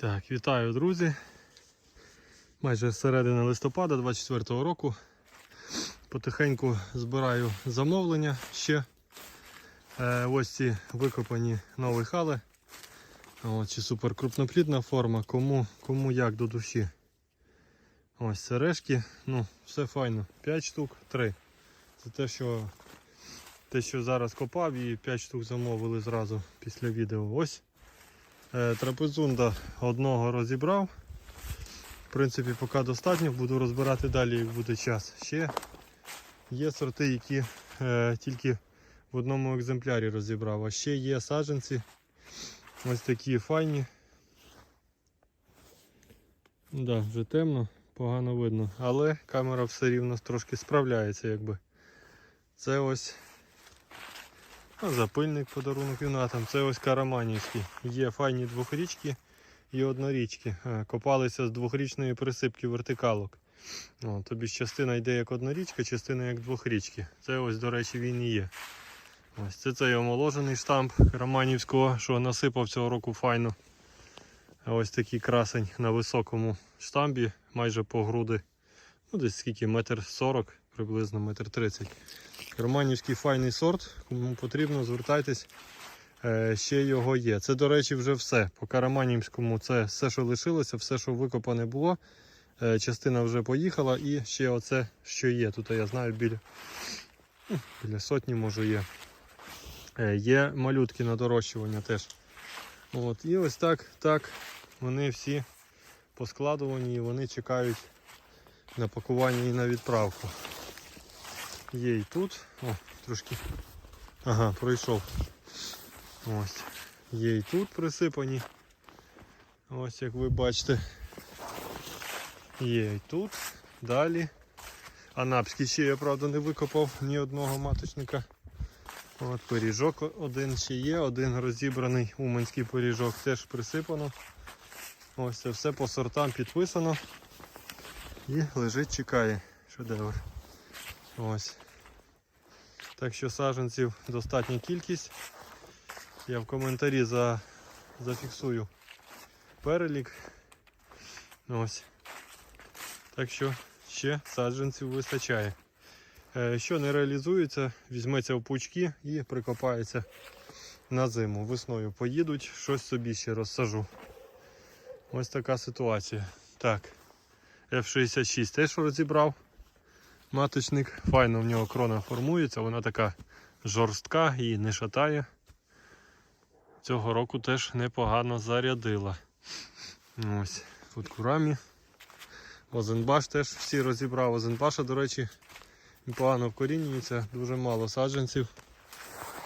Так, вітаю, друзі. Майже середина листопада 24-го року. Потихеньку збираю замовлення ще. Е, ось ці викопані нові хали. От, чи суперкрупноплідна форма, кому, кому як до душі. Ось сережки, ну, все файно. 5 штук, 3. Це те, що, те, що зараз копав і 5 штук замовили зразу після відео. Ось Трапезунда одного розібрав. В принципі, поки достатньо, буду розбирати далі, як буде час. Ще є сорти, які е, тільки в одному екземплярі розібрав. А ще є саджанці. Ось такі файні. Да, вже темно, погано видно, але камера все рівно трошки справляється, якби. Це ось запильник подарунок юнатам. Це ось караманівський. Є файні двохрічки і однорічки. Е, Копалися з двохрічної присипки вертикалок. О, тобі частина йде як однорічка, частина як двохрічки. Це ось, до речі, він і є. Ось це цей омоложений штамп Романівського, що насипав цього року файно. Ось такий красень на високому штамбі, майже по груди. Ну, десь скільки, метр сорок, приблизно метр тридцять. Романівський файний сорт, кому потрібно, звертайтесь. Е, Ще його є. Це, до речі, вже все. По Караманівському це все, що лишилося, все, що викопане було. Е, Частина вже поїхала і ще оце, що є. Тут я знаю біля, біля сотні може є. Е, Є малютки на дорощування теж. От. І ось так, так вони всі поскладувані і вони чекають на пакування і на відправку. Є і тут. О, трошки. Ага, пройшов. Ось. Є і тут присипані. Ось як ви бачите. Є і тут. Далі. Анапський ще я, правда, не викопав ні одного маточника. От пиріжок один ще є, один розібраний уманський пиріжок теж присипано. Ось це все по сортам підписано. І лежить, чекає. Шедевр. Ось. Так що саджанців достатня кількість. Я в коментарі за, зафіксую перелік. Ось. Так що ще саджанців вистачає. Е, Що не реалізується, візьметься в пучки і прикопається на зиму. Весною поїдуть, щось собі ще розсажу. Ось така ситуація. Так, F66 теж розібрав маточник. Файно в нього крона формується, вона така жорстка і не шатає. Цього року теж непогано зарядила. Ось, тут курамі. Озенбаш теж всі розібрав. Озенбаша, до речі, непогано вкорінюється, дуже мало саджанців.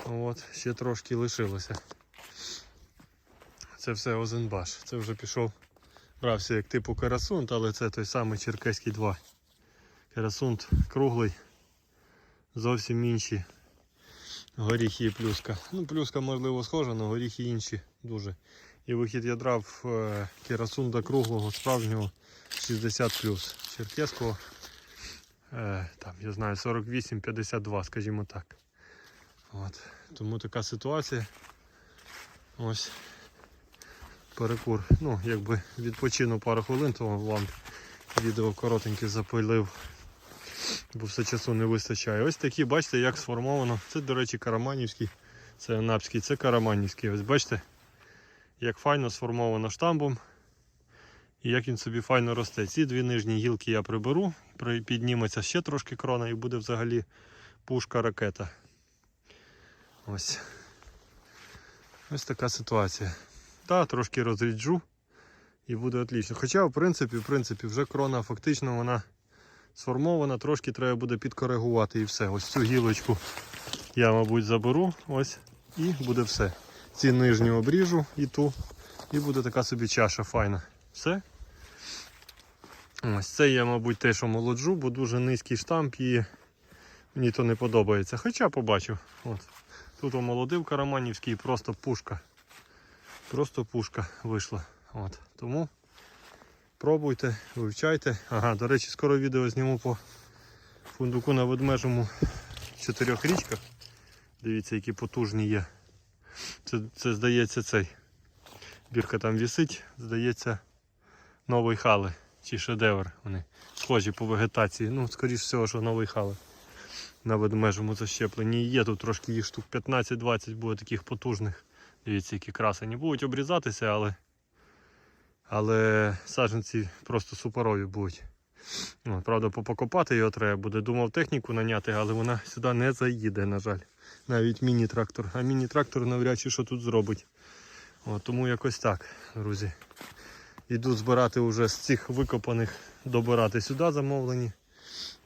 От, ще трошки лишилося. Це все Озенбаш. Це вже пішов, брався як типу карасунт, але це той самий Черкеський 2. Керасунт круглий, зовсім інші горіхи і плюска. Ну, плюска можливо схожа, але горіхи інші дуже. І вихід ядра в е, керасунда круглого, справжнього 60 плюс. Черкеського е, там, я знаю, 48-52, скажімо так. От. Тому така ситуація. Ось перекур. Ну, якби відпочину пару хвилин, то вам відео коротеньке запилив бо все часу не вистачає. Ось такі, бачите, як сформовано. Це, до речі, Караманівський, це Анапський, це Караманівський. Ось бачите, як файно сформовано штамбом. І як він собі файно росте. Ці дві нижні гілки я приберу, підніметься ще трошки крона і буде взагалі пушка ракета. Ось. Ось така ситуація. Та, трошки розріджу і буде отлично. Хоча, в принципі, в принципі, вже крона фактично вона сформована, трошки треба буде підкоригувати і все. Ось цю гілочку я, мабуть, заберу. Ось і буде все. Ці нижні обріжу і ту. І буде така собі чаша файна. Все. Ось це я, мабуть, теж омолоджу, бо дуже низький штамп і мені то не подобається. Хоча побачив. От. Тут омолодив Караманівський, просто пушка. Просто пушка вийшла. От. Тому пробуйте, вивчайте. Ага, до речі, скоро відео зніму по фундуку на ведмежому чотирьох річках. Дивіться, які потужні є. Це, це здається цей Бірка там вісить, здається, новий хали чи шедевр. Вони схожі по вегетації. Ну, скоріш всього, що новий хали на ведмежому защепленні. Є тут трошки їх штук 15-20 буде таких потужних. Дивіться, які красені. Будуть обрізатися, але, але саджанці просто суперові будуть. Ну, правда, попокопати його треба буде. Думав техніку наняти, але вона сюди не заїде, на жаль. Навіть міні-трактор. А міні-трактор навряд чи що тут зробить. От, тому якось так, друзі. Іду збирати вже з цих викопаних, добирати сюди замовлені.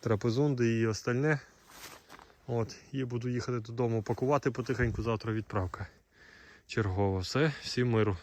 Трапезунди і остальне. От, і буду їхати додому, пакувати потихеньку, завтра відправка. Чергово все, всім миру.